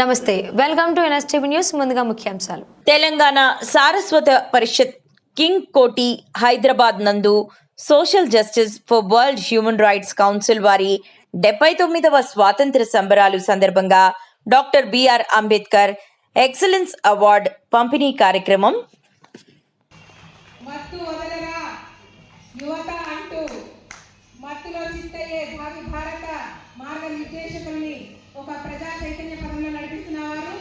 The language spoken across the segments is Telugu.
నమస్తే వెల్కమ్ టు ఎన్ఎస్టీవీ న్యూస్. ముందుగా ముఖ్యాంశాలు. తెలంగాణ సారస్వత పరిషత్ కింగ్ కోటి హైదరాబాద్ నందు social justice for world human rights council వారి డెబ్బై తొమ్మిదవ స్వాతంత్ర సంబరాలు సందర్భంగా doctor B R Ambedkar excellence award పంపిణీ కార్యక్రమం. మత్తు వదలరా? యువత అంటూ మత్తులో చిత్తయ్యే భావి భారత మార్గనిర్దేశకుల్ని ఒక ప్రజా చైతన్య పదంలో నడిపిస్తున్నవారు.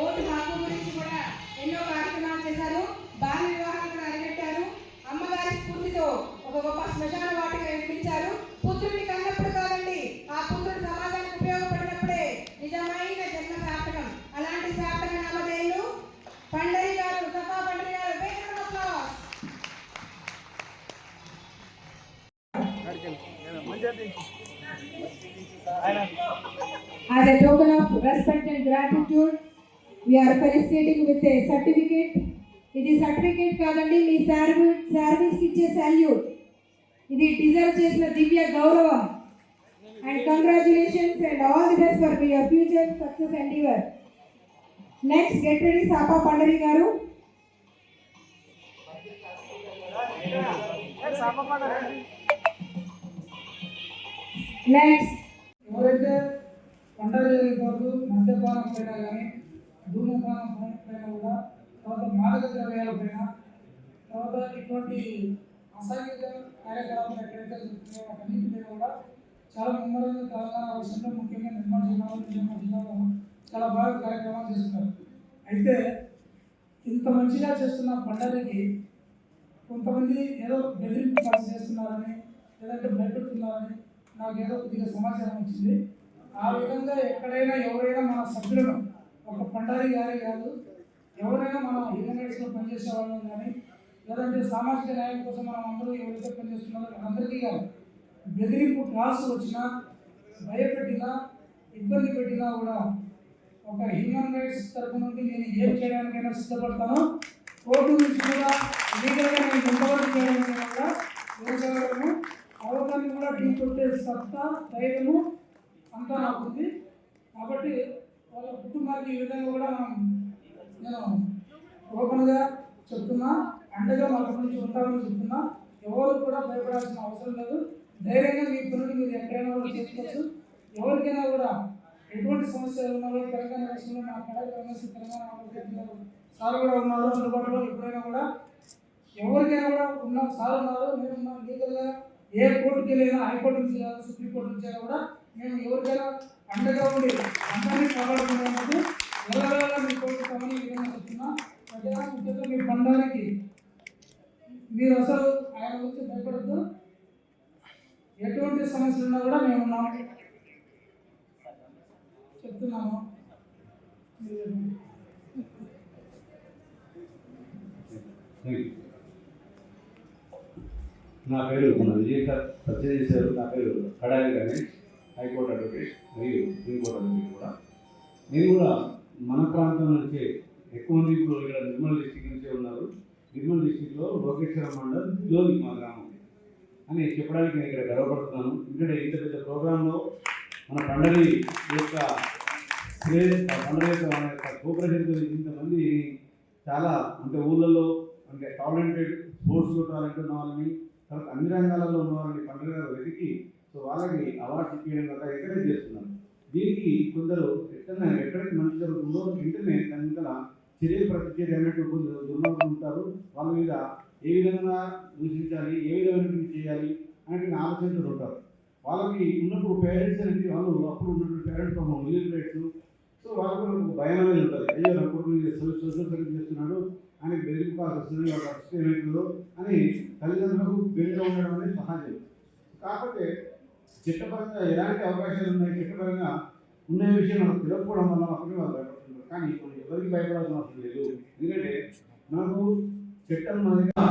ఓటు హక్కు గురించి కూడా ఎన్నో కార్యక్రమాలు చేశారు. బాల్య వివాహాలు కూడా అరిగట్టారు. అమ్మగారి స్ఫూర్తితో ఒక గొప్ప శ్మశాన వాటిక నిర్మించారు. పుత్రుడిని కన్నప్పుడు కాదండి ఆ పుత్రుడు సమాజానికి ఉపయోగపడినప్పుడే నిజమైన జన్మ సార్థకం అలాంటి సార్థక నామధేయులు పండరి గారు సఫా పండరి గారు applause. As a token of respect and gratitude, we are felicitating with a certificate. ఇది సర్టిఫికేట్ కాదండి మీ సర్వీస్ సర్వీస్కి ఇచ్చే సాల్యూట్ ఇది డిజర్వ్ చేసిన దివ్య గౌరవం. And congratulations and all the best for your future success and your next get ready Sapa Pandari గారు. నెక్స్ట్ ఎవరైతే పంటలు జరిగిపోతూ మద్యపానం పైన కానీ ధూమపానం పైన- కూడా తర్వాత మాదక ద్రవ్యాల పైన తర్వాత ఇటువంటి అసాంఘిక కార్యకలాపాలు ఎక్కడైతే జరుగుతున్నాయో వాటన్నిటి మీద కూడా చాలా ముమ్మరంగా తెలంగాణ రాష్ట్రంలో ముఖ్యంగా నిర్మల్ జిల్లాలో నిజామాబాద్ జిల్లాలో చాలా బాగా కార్యక్రమాలు చేస్తున్నారు. అయితే ఇంత మంచిగా చేస్తున్న పండగకి కొంతమంది ఏదో బెదిరింపు పాస్ చేస్తున్నారని లేదంటే భయపెడుతున్నారని నాకు ఏదో కొద్దిగా సమాచారం వచ్చింది. ఆ విధంగా ఎక్కడైనా ఎవరైనా మన సభ్యులను ఒక పండారి గారే కాదు ఎవరైనా మన హ్యూమన్ రైట్స్లో పనిచేసే వాళ్ళని కానీ లేదంటే సామాజిక న్యాయం కోసం మనం అందరూ ఎవరైతే పనిచేస్తున్నారో అందరికీ కాదు బెదిరింపు క్లాస్ వచ్చినా భయపెట్టినా ఇబ్బంది పెట్టినా కూడా ఒక హ్యూమన్ రైట్స్ తరపు నుండి నేను ఏం చేయడానికైనా సిద్ధపడతాను. కోర్టు నుంచి కూడా లీగల్గా నేను ఎంతవరకు చేయడానికైనా కూడా యోగలను అవకాశాన్ని కూడా ఢీ కొట్టే సత్తా ధైర్యము అంతా నాకు ఉంది కాబట్టి వాళ్ళ కుటుంబానికి ఈ విధంగా కూడా నేను ఓపెన్గా చెప్తున్నా అండగా వాళ్ళ నుంచి ఉంటామని చెప్తున్నా. ఎవరు కూడా భయపడాల్సిన అవసరం లేదు. ధైర్యంగా మీ పనులు మీరు ఎక్కడైనా కూడా చేసుకోవచ్చు. ఎవరికైనా కూడా ఎటువంటి సమస్యలు ఉన్నారో తెలంగాణ రాష్ట్రంలో మా కళాకారు తెలంగాణ తెలంగాణ సార్ కూడా ఉన్నారు. అందుబాటులో ఎప్పుడైనా కూడా ఎవరికైనా కూడా ఉన్న సార్ ఉన్నారు. నేను లీగల్గా ఏ కోర్టుకి వెళ్ళినా హైకోర్టు నుంచి కాదు సుప్రీంకోర్టు నుంచి అయినా కూడా మేము ఎవరికైనా అండగా ఉండి అందరినీ కాపాడుకునేందుకు ఎల్లవేళ మీ కోర్టు కమని విధంగా చెప్తున్నా. ప్రజా ముఖ్యంగా మీ పండానికి మీరు అసలు ఆయన గురించి భయపడద్దు. ఎటువంటి సమస్యలు ఉన్నా కూడా మేము ఉన్నాం. చెప్తున్నాము. నా పేరు మన విజయ్ సార్ చేశారు. నా పేరు Kadai Ganesh. High court advocate మరియు సుప్రీంకోర్టు అడ్వకేట్ కూడా. నేను కూడా మన ప్రాంతం నుంచే ఎక్కువ మంది ఇప్పుడు ఇక్కడ నిర్మల్ డిస్టిక్ నుంచే ఉన్నారు. నిర్మల్ డిస్టిక్లో లోకేశ్వర మండల్లోని మా గ్రామం. అని చెప్పడానికి నేను ఇక్కడ గర్వపడుతున్నాను. ఎందుకంటే ఇంత పెద్ద ప్రోగ్రాంలో మన పండగ యొక్క శ్రేయస్ యొక్క మన యొక్క కోఆపరేషన్ ఇంతమంది చాలా అంటే ఊళ్ళల్లో అంటే టాలెంటెడ్ స్పోర్ట్స్లో టాలెంట్ ఉన్న వాళ్ళని తర్వాత అన్ని రంగాలలో ఉన్న వాళ్ళని పండుగ వెతికి సో వాళ్ళకి అవార్డ్స్ చేయడం కదా ఎంకరేజ్ చేస్తున్నారు దీనికి కొందరు ఎక్కడ ఎక్కడికి మంచి జరుగుతుందో వెంటనే దాని మీద చర్య ప్రతిచర్య అన్నట్టు కొందరు దుర్మార్గులు ఉంటారు. వాళ్ళ మీద ఏ విధంగా దూషించాలి ఏ విధమైన చేయాలి అనేటువంటి ఆలోచనలు ఉంటారు. వాళ్ళకి ఉన్నప్పుడు పేరెంట్స్ అనేది వాళ్ళు అప్పుడు ఉన్నటువంటి పేరెంట్స్ పాపం ఇల్లిటరేట్స్ సో వాళ్ళకు మనకు భయం అనేది ఉంటుంది. అయ్యో నా కొడుకు సోషల్ సర్వీస్ చేస్తున్నాడు అని బెదిరి వస్తుంది ఏమవుతుందో అని తల్లిదండ్రులకు బెదిరిగా ఉండడం అనేది సహజం. కాకపోతే చట్టపరంగా ఎలాంటి అవకాశాలు ఉన్నాయి చట్టపరంగా ఉన్న విషయం మనకు తెలియకపోవడం వల్ల మాత్రమే వాళ్ళు భయపడుతున్నారు. కానీ ఇప్పుడు ఎవరికి భయపడాల్సిన అవసరం లేదు. ఎందుకంటే మనకు చట్టం మన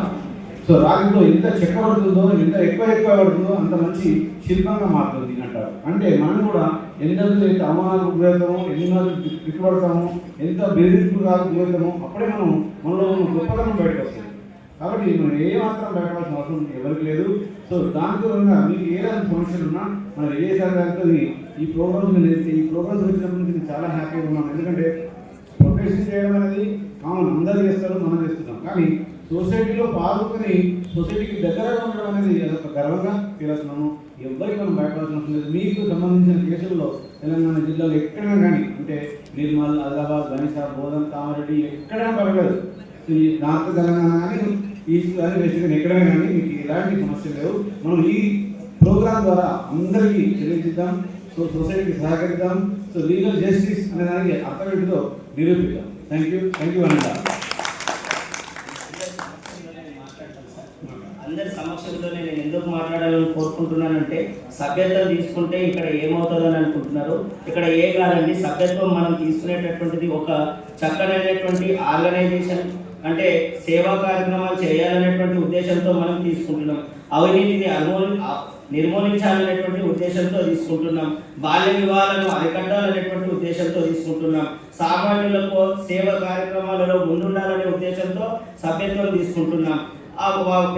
సో రాగిలో ఎంత చెక్క పడుతుందో ఎంత ఎక్కువ ఎక్కువ పడుతుందో అంత మంచి శిల్పంగా మారుతుంది అంటారు. అంటే మనం కూడా ఎంత ఎంత అవమానాలకు గురవుతామో ఎన్నో తిట్టుబడతామో ఎంత బెదిరింపుగా గురవుతామో అప్పుడే మనం మనలో ఉన్న గొప్పతనం బయటకు వస్తుంది. కాబట్టి మనం ఏ మాత్రం భయపడాల్సిన అవసరం ఎవరికి లేదు. సో దాని విధంగా మీకు ఏదైనా సమస్యలు ఉన్నా మన ఏ గారితో ఈ ప్రోగ్రామ్స్ నేను ఈ ప్రోగ్రామ్స్ వచ్చినప్పటి నుంచి నేను చాలా హ్యాపీగా ఉన్నాను. ఎందుకంటే ప్రొఫెషన్ చేయడం అనేది కామన్ అందరూ చేస్తారు మనం చేస్తున్నాం. కానీ సొసైటీలో పాల్గొని సొసైటీకి దగ్గరగా ఉండడం అనేది అదొక గర్వంగా ఫీల్ ఎవ్వరికి ఎవరికి మనం భయపడాల్సిన అవసరం లేదు. మీకు సంబంధించిన కేసుల్లో తెలంగాణ జిల్లాలో ఎక్కడైనా కానీ అంటే నిర్మల్ ఆదిలాబాద్ గణేశ బోధన్ కామారెడ్డి ఎక్కడైనా పర్వాలేదు. ఈ నార్త్ తెలంగాణ కానీ ఈ కానీ కానీ ఎక్కడైనా కానీ మీకు ఎలాంటి సమస్య లేవు. మనం ఈ ప్రోగ్రామ్ ద్వారా అందరికీ తెలియజేద్దాం. సో సొసైటీకి సహకరిద్దాం. సో లీగల్ జస్టిస్ అనే దానికి అర్థం నిరూపిద్దాం. Thank you. థ్యాంక్ యూ అండి అందరి సమక్షంలో నేను ఎందుకు మాట్లాడాలని కోరుకుంటున్నానంటే సభ్యత్వం తీసుకుంటే ఇక్కడ ఏమవుతుందని అనుకుంటున్నారు. ఇక్కడ ఏ కాదండి సభ్యత్వం మనం తీసుకునేటటువంటిది ఒక చక్కనైనటువంటి ఆర్గనైజేషన్. అంటే సేవా కార్యక్రమాలు చేయాలనేటువంటి ఉద్దేశంతో మనం తీసుకుంటున్నాం. అవినీతిని అనుమోలి నిర్మూలించాలనేటువంటి ఉద్దేశంతో తీసుకుంటున్నాం. బాల్య వివాహాలను అరికట్టాలనేటువంటి ఉద్దేశంతో తీసుకుంటున్నాం. సామాన్యులకు సేవ కార్యక్రమాలలో ముందుండాలనే ఉద్దేశంతో సభ్యత్వం తీసుకుంటున్నాం.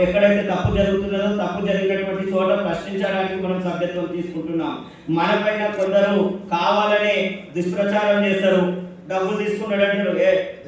ఎక్కడైతే తప్పు జరుగుతున్నదో తప్పు జరిగినటువంటి చోట ప్రశ్నించడానికి మనం సభ్యత్వం తీసుకుంటున్నాం. మనపైన కొందరు కావాలనే దుష్ప్రచారం చేస్తారు. డబ్బులు తీసుకున్నాడు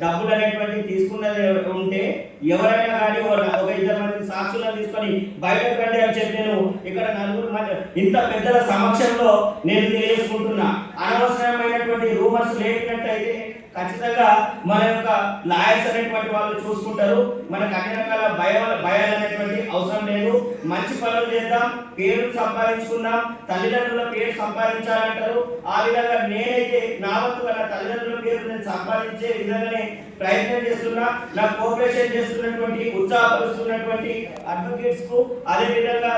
డబ్బులు అనేటువంటి తీసుకున్నది ఉంటే ఎవరైనా కానీ ఒక ఒక ఇద్దరు మంది సాక్షులను తీసుకొని బయటకు రండి అని చెప్పి నేను ఇక్కడ నలుగురు మంది ఇంత పెద్దల సమక్షంలో నేను తెలియజేసుకుంటున్నా. అనవసరమైనటువంటి రూమర్స్ లేపినట్టయితే ఖచ్చితంగా మన యొక్క లాయర్స్ అనేటువంటి వాళ్ళు చూసుకుంటారు. మనకు అన్ని రకాల భయాల భయాలు అనేటువంటి అవసరం లేదు. మంచి పనులు చేద్దాం పేరు సంపాదించుకుందాం తల్లిదండ్రుల పేరు సంపాదించాలంటారు. ఆ విధంగా నేనైతే నా వంతుగా నా తల్లిదండ్రుల పేరు నేను సంపాదించే విధంగానే ప్రయత్నం చేస్తున్నా. నా కోఆపరేషన్ చేస్తున్నటువంటి ఉత్సాహపరుస్తున్నటువంటి అడ్వకేట్స్కు అదే విధంగా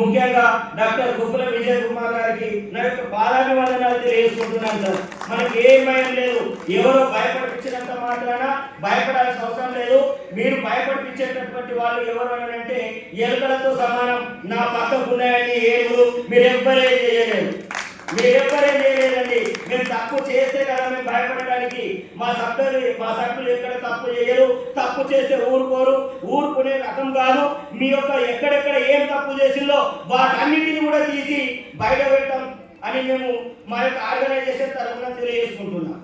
ముఖ్యంగా డాక్టర్ గుప్పుల విజయ్ కుమార్ గారికి నా యొక్క పాదాభివందనాలు తెలియజేసుకుంటున్నాను సార్. మనకి ఏం భయం లేదు. ఎవరో భయపడిపించినంత మాత్రాన భయపడాల్సిన అవసరం లేదు. మీరు భయపడిపించేటటువంటి వాళ్ళు ఎవరు అని అంటే ఎలుకలతో సమానం నా పక్కకున్నాయని ఉన్నాయండి ఏనుగులు మీరు ఎవ్వరేం చేయలేదు మీరు చేయలేదండి మేము తప్పు చేస్తే కదా మేము భయపడడానికి మా సభ్యులు మా సభ్యులు ఎక్కడ తప్పు చేయరు. తప్పు చేస్తే ఊరుకోరు. ఊరుకునే రకం కాదు. మీ యొక్క ఎక్కడెక్కడ ఏం తప్పు చేసిందో వాటన్నిటిని కూడా తీసి బయట పెట్టాం అని మేము మా యొక్క ఆర్గనైజేషన్ తరఫున తెలియజేసుకుంటున్నాం.